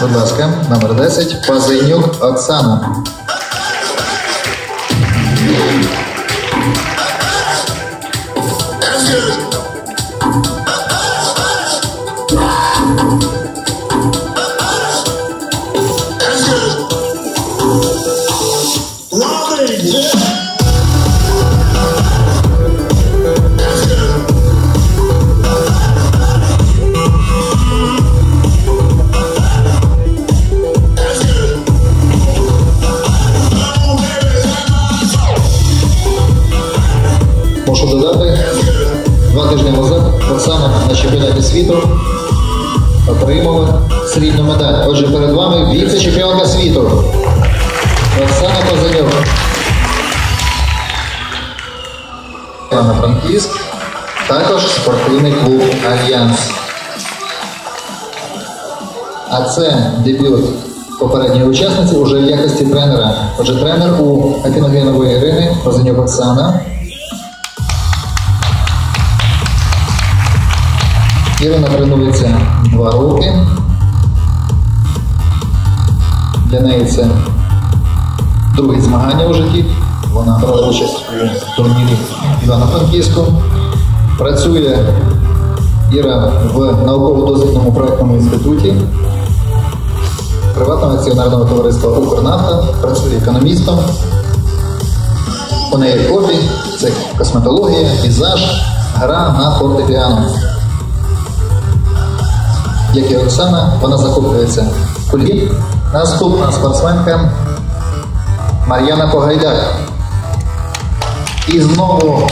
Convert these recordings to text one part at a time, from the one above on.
Будь ласка, номер 10. Пазинюк Оксана. Додати, два тижні назад Оксана на чемпіонаті світу отримала срібну медаль. Отже, перед вами віце-чемпіонка світу. Оксана Козанюк. Івана Франківськ. Також спортивний клуб Альянс. А це дебют попередньої учасниці уже в якості тренера. Отже, тренер у Афіногенової Ірини Козанюк Оксана. Ірина тренується два роки. Для неї це друге змагання у житті. Вона брала участь у турнірі Івано-Франківську. Працює Іра в науково-дослідному проєктному інституті приватного акціонерного товариства Укрнафта, працює економістом. У неї хобі це косметологія, візаж, гра на фортепіано як і Оксана, вона захоплюється кульгіп. Наступна спортсменка Мар'яна Погайдак. І знову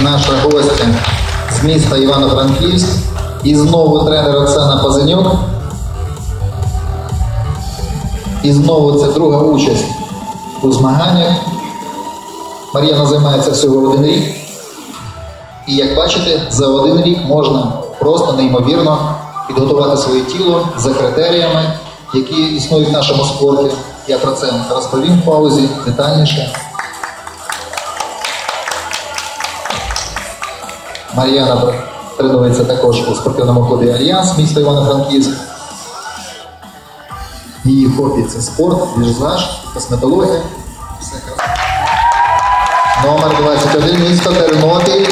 наша гостя з міста Івано-Франківськ. І знову тренер Оксана Пазенюк. І знову це друга участь у змаганнях. Мар'яна займається всього один рік. І як бачите, за один рік можна просто неймовірно підготувати своє тіло за критеріями, які існують в нашому спорті. Я про це розповім в паузі детальніше. Мар'яна тренується також у спортивному клубі Альянс місто Івано-Франківськ. Її хобі це спорт, віжзаж, косметологія. Все. Номер 21 місто Тернопіль,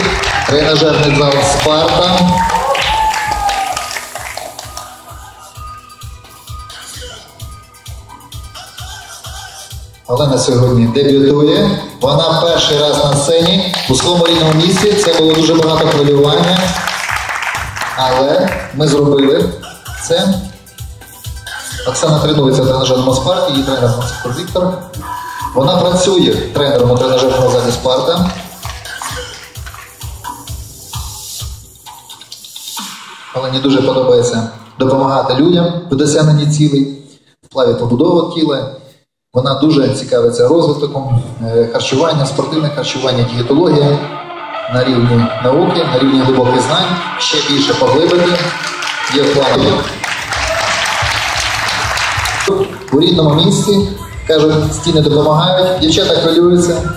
тренажерний зал Спарта. Олена сьогодні дебютує. Вона перший раз на сцені у своєму рідному місці. Це було дуже багато хвилювання. Але ми зробили це. Оксана тренується в тренажерному спарті, її тренер Мацуко Віктор. Вона працює тренером у тренажерному залі Спарта. Олені дуже подобається допомагати людям в досягненні цілей, в плаві побудови тіла. Вона дуже цікавиться розвитком е, харчування, спортивне харчування, дієтологія на рівні науки, на рівні глибоких знань, ще більше поглибити. Є в плані. У рідному місці, кажуть, стіни допомагають, дівчата хвилюються.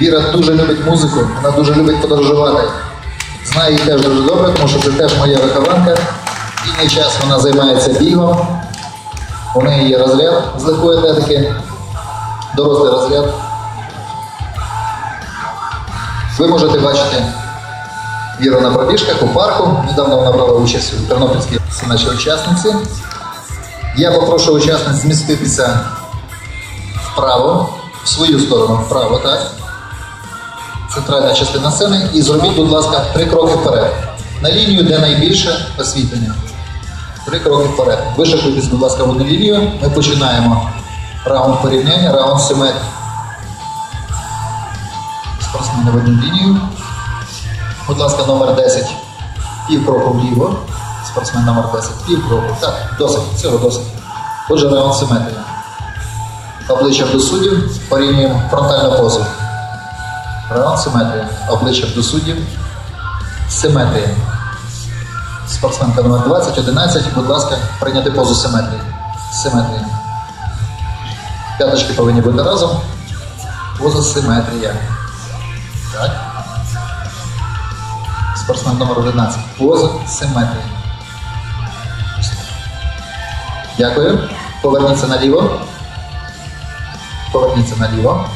Віра дуже любить музику, вона дуже любить подорожувати. Знаю її теж дуже добре, тому що це теж моя вихованка. Вільний час вона займається бігом. У неї є розряд з легкої атлетики, дорослий розряд. Ви можете бачити Віру на пробіжках у парку. Недавно вона брала участь у Тернопільській нашій учасниці. Я попрошу учасниць зміститися вправо, в свою сторону, вправо, так? Центральна частина сцени. І зробіть, будь ласка, три кроки вперед. На лінію, де найбільше освітлення. Три кроки вперед. Вишикуйтесь, будь ласка, в одну лінію. Ми починаємо раунд порівняння, раунд симетрії. Спортсмени в одну лінію. Будь ласка, номер 10. Пів кроку вліво. Спортсмен номер 10. Пів кроку. Так, досить. Цього досить. Отже, раунд симетрія. Обличчям до суддів порівнюємо фронтальну позу. Раунд симетрія. Обличчям до суддів. Симетрія. Спортсменка номер 20, 11. Будь ласка, прийняти позу симетрії. Симетрія. П'яточки повинні бути разом. Поза симетрія. Так. Спортсмен номер 11. Поза симетрії. Дякую. Поверніться наліво. Поверніться наліво.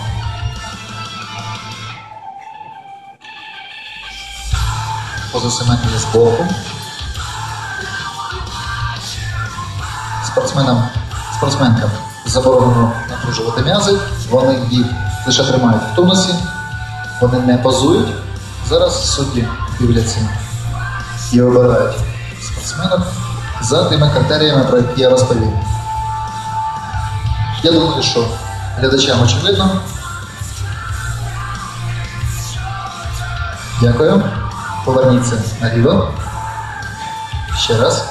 Поза симетрії з. Спортсменам, спортсменкам заборонено напружувати м'язи, вони їх лише тримають в тонусі, вони не позують. Зараз судді дивляться і обирають спортсменів за тими критеріями, про які я розповів. Я думаю, що глядачам очевидно. Дякую. Поверніться наліво. Ще раз.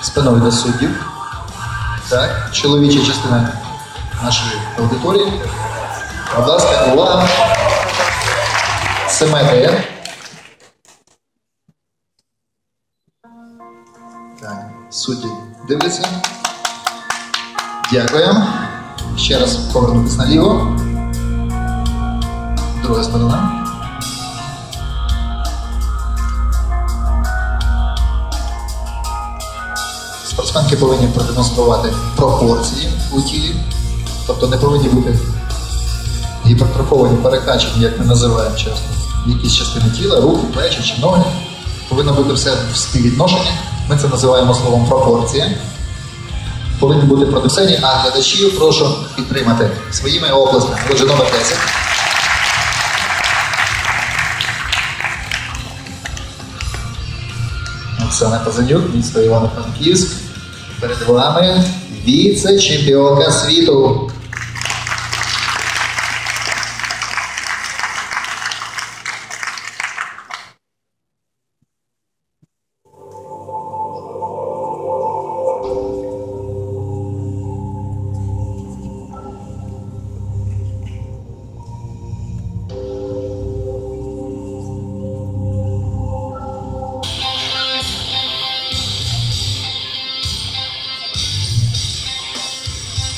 Спиною до суддів. Так, чоловіча частина нашої аудиторії. Будь ласка, увага. Так, судді дивляться. Дякуємо. Ще раз повернутися наліво. Друга сторона. Спортсменки повинні продемонструвати пропорції у тілі, тобто не повинні бути гіпертрофовані, перекачені, як ми називаємо часто, якісь частини тіла, руки, плечі чи ноги. Повинно бути все в співвідношенні. Ми це називаємо словом пропорція. Повинні бути продукційні, а глядачів прошу підтримати своїми оплесками. Отже, номер 10. Оксана Пазанюк, місто Івано-Франківськ. Перед вами віце-чемпіонка світу.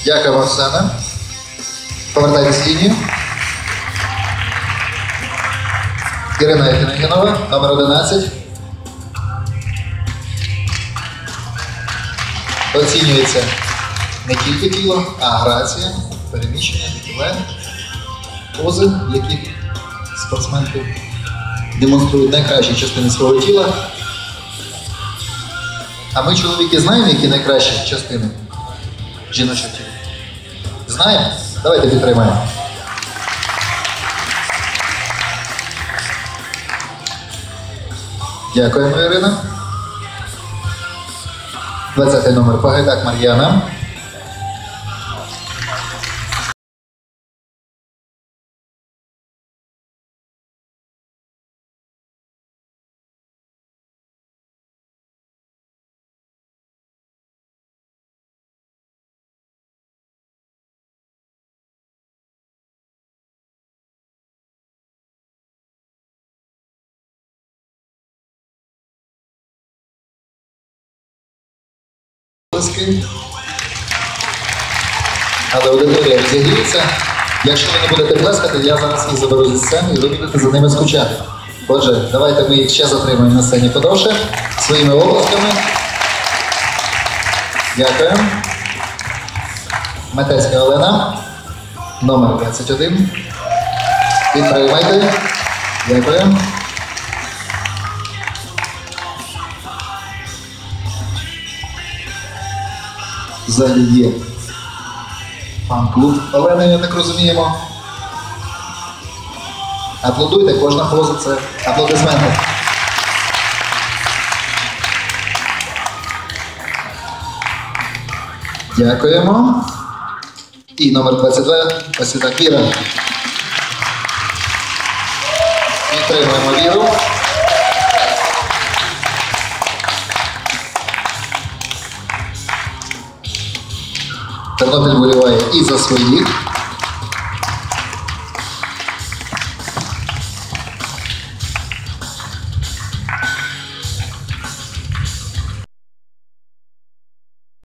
Дякую, Оксана. Повертайтесь лінію. Ірина Єфіногінова, номер 11. Оцінюється не тільки тіло, а грація, переміщення, вікіле, пози, яких спортсменки демонструють найкращі частини свого тіла. А ми, чоловіки, знаємо, які найкращі частини жіночого тіла? Знаємо? Давайте підтримаємо. Дякуємо, Ірина. 20 номер Пагайдак Мар'яна. Плески. Але аудиторія розігріється. Якщо ви не будете плескати, я зараз їх заберу зі сцени і ви будете за ними скучати. Отже, давайте ми їх ще затримаємо на сцені подовше своїми обласками. Дякую. Метецька Олена, номер 21. Підтримайте. Дякую. Ззаді є фан-клуб Олени, я так розуміємо. Аплодуйте, кожна поза це аплодисменти. Дякуємо. І номер 22 Освіта Кіра. Підтримуємо віру. Тернопіль боліває і за своїх.